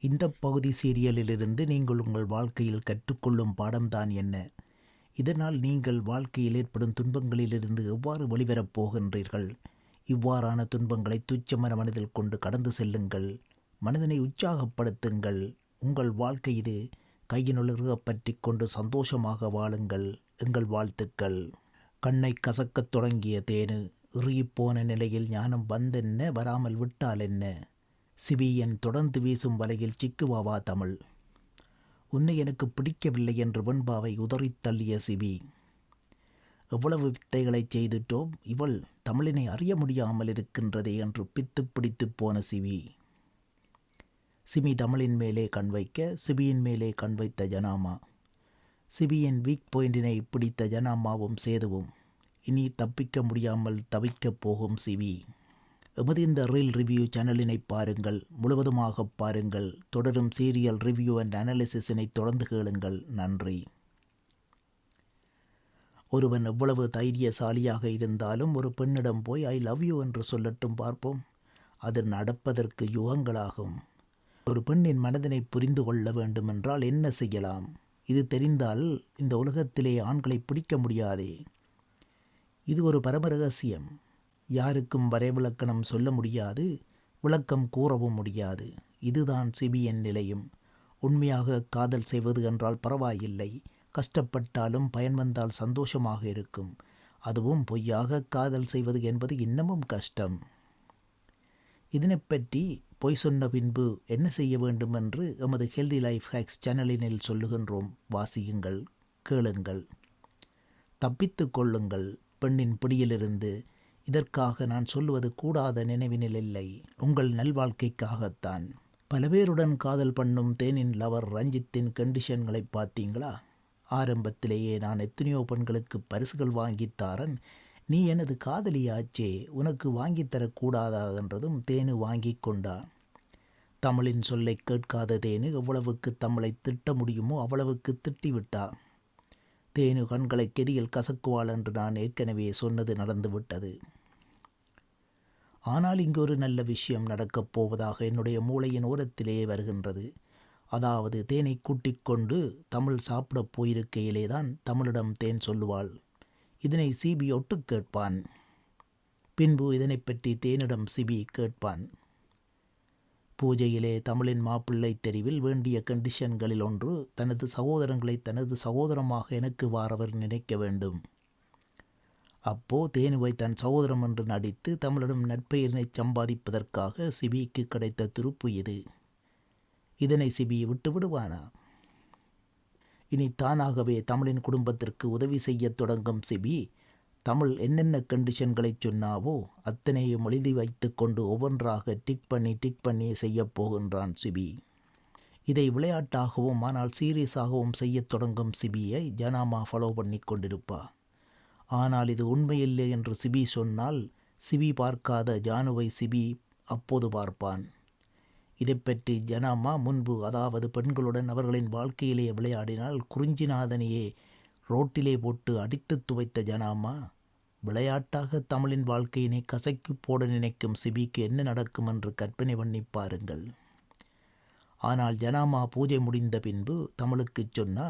இந்த பகுதி சீரியலிலிருந்து நீங்கள் உங்கள் வாழ்க்கையில் கற்றுக்கொள்ளும் பாடம்தான் என்ன? இதனால் நீங்கள் வாழ்க்கையில் ஏற்படும் துன்பங்களிலிருந்து எவ்வாறு வெளிவரப் போகின்றீர்கள்? இவ்வாறான துன்பங்களை துச்சமன மனதில் கொண்டு கடந்து செல்லுங்கள். மனிதனை உற்சாகப்படுத்துங்கள். உங்கள் வாழ்க்கை இது கையினுள்ள பற்றி கொண்டு சந்தோஷமாக வாழுங்கள். எங்கள் வாழ்த்துக்கள். கண்ணை கசக்கத் தொடங்கிய தேனு இறுகிப்போன நிலையில் ஞானம் வந்தென்ன? வராமல் விட்டால் என்ன? சிபியன் தொடர்ந்து வீசும் வலையில் சிக்குவாவா தமிழ். உன்னை எனக்கு பிடிக்கவில்லை என்று வெண்பாவை உதறித் தள்ளிய சிபி. எவ்வளவு வித்தைகளை செய்துட்டோம் இவள் தமிழினை அறிய முடியாமல் இருக்கின்றதே என்று பித்து பிடித்து போன சிவி சிமி தமிழின் மேலே கண் வைக்க சிபியின் மேலே கண் வைத்த ஜனாமா. சிபியின் வீக் பாயிண்டினை பிடித்த ஜனாமாவும் சேதுவும். இனி தப்பிக்க முடியாமல் தவிக்கப் போகும் சிவி எமது இந்த ரீல் ரிவ்யூ சேனலினை பாருங்கள் முழுவதுமாக பாருங்கள் தொடரும் சீரியல் ரிவ்யூ அண்ட் அனாலிசிஸினை தொடர்ந்து கேளுங்கள். நன்றி. ஒருவன் எவ்வளவு தைரியசாலியாக இருந்தாலும் ஒரு பெண்ணிடம் போய் ஐ லவ் யூ என்று சொல்லட்டும் பார்ப்போம். அது நடப்பதற்கு யுகங்களாகும். ஒரு பெண்ணின் மனதினை புரிந்து கொள்ள வேண்டுமென்றால் என்ன செய்யலாம்? இது தெரிந்தால் இந்த உலகத்திலே ஆண்களை பிடிக்க முடியாதே. இது ஒரு பரம ரகசியம். யாருக்கும் வரைவிலக்கணம் சொல்ல முடியாது விளக்கம் கூறவும் முடியாது. இதுதான் சிபிஎன் நிலையும். உண்மையாக காதல் செய்வது என்றால் பரவாயில்லை. கஷ்டப்பட்டாலும் பயன் வந்தால் சந்தோஷமாக இருக்கும். அதுவும் பொய்யாக காதல் செய்வது என்பது இன்னமும் கஷ்டம். இதனை பற்றி பொய் சொன்ன பின்பு என்ன செய்ய வேண்டும் என்று எமது ஹெல்தி லைஃப் ஹேக்ஸ் சேனலினில் சொல்லுகின்றோம். வாசியுங்கள் கேளுங்கள். தப்பித்து கொள்ளுங்கள். பெண்ணின் பிடியிலிருந்து இதற்காக நான் சொல்லுவது கூடாத நினைவினில் இல்லை. உங்கள் நல்வாழ்க்கைக்காகத்தான். பல பேருடன் காதல் பண்ணும் தேனின் லவர் ரஞ்சித்தின் கண்டிஷன்களை பார்த்தீங்களா? ஆரம்பத்திலேயே நான் எத்தனையோ பெண்களுக்கு பரிசுகள் வாங்கித்தாரன் நீ எனது காதலியாச்சே உனக்கு வாங்கித்தரக்கூடாதா என்றதும் தேனு வாங்கி கொண்டான் தமிழின் சொல்லை கேட்காத தேனு எவ்வளவுக்கு தமிழை திட்ட முடியுமோ அவ்வளவுக்கு திட்டிவிட்டா. தேனு கண்களை கெதியில் கசக்குவாள் என்று நான் ஏற்கனவே சொன்னது நடந்துவிட்டது. ஆனால் இங்கு ஒரு நல்ல விஷயம் நடக்கப் போவதாக என்னுடைய மூளையின் ஓரத்திலே வருகின்றது. அதாவது தேனை கூட்டிக் கொண்டு தமிழ் சாப்பிடப் போயிருக்கையிலே தான் தமிழிடம் தேன் சொல்லுவாள். இதனை சிபி ஒட்டு கேட்பான். பின்பு இதனை பற்றி தேனிடம் சிபி கேட்பான். பூஜையிலே தமிழின் மாப்பிள்ளை தெரிவில் வேண்டிய கண்டிஷன்களில் ஒன்று தனது சகோதரங்களை தனது சகோதரமாக எனக்கு வாரவர் நினைக்க வேண்டும். அப்போ தேனுவை தன் சகோதரம் என்று நடித்து தமிழிடம் நட்பெயரினை சம்பாதிப்பதற்காக சிபிக்கு கிடைத்த துருப்பு இது. இதனை சிபி விட்டு விடுவானா? இனி தானாகவே தமிழின் குடும்பத்திற்கு உதவி செய்யத் தொடங்கும் சிபி தமிழ் என்னென்ன கண்டிஷன்களை சொன்னாவோ அத்தனையும் எழுதி வைத்து கொண்டு ஒவ்வொன்றாக டிக் பண்ணி டிக் பண்ணி செய்யப் போகின்றான் சிபி. இதை விளையாட்டாகவும் ஆனால் சீரியஸாகவும் செய்யத் தொடங்கும் சிபியை ஜனாமா ஃபாலோ பண்ணி கொண்டிருப்பா. ஆனால் இது உண்மையில்லை என்று சிபி சொன்னால் சிபி பார்க்காத ஜானுவை சிபி அப்போது பார்ப்பான். இதை பற்றி ஜனாமா முன்பு அதாவது பெண்களுடன் அவர்களின் வாழ்க்கையிலே விளையாடினால் குறிஞ்சிநாதனையே ரோட்டிலே போட்டு அடித்து துவைத்த ஜனாமா விளையாட்டாக தமிழின் வாழ்க்கையினை கசக்கி போட நினைக்கும் சிபிக்கு என்ன நடக்கும் என்று கற்பனை பண்ணி பாருங்கள். ஆனால் ஜனாமா பூஜை முடிந்த பின்பு தமிழுக்கு சொன்னா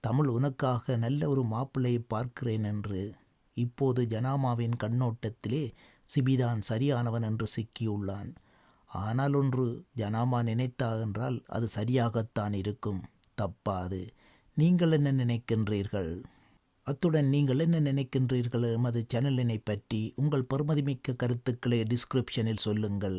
தமிழ் உனக்காக நல்ல ஒரு மாப்பிள்ளையை பார்க்கிறேன் என்று இப்போது ஜனாமாவின் கண்ணோட்டத்திலே சிபிதான் சரியானவன் என்று சிக்கியுள்ளான். ஆனால் ஒன்று ஜனாமா நினைத்தா என்றால் அது சரியாகத்தான் இருக்கும். தப்பாது. நீங்கள் என்ன நினைக்கின்றீர்கள்? அத்துடன் நீங்கள் என்ன நினைக்கின்றீர்கள்? எமது சேனலினை பற்றி உங்கள் பெருமதிமிக்க கருத்துக்களை டிஸ்கிரிப்ஷனில் சொல்லுங்கள்.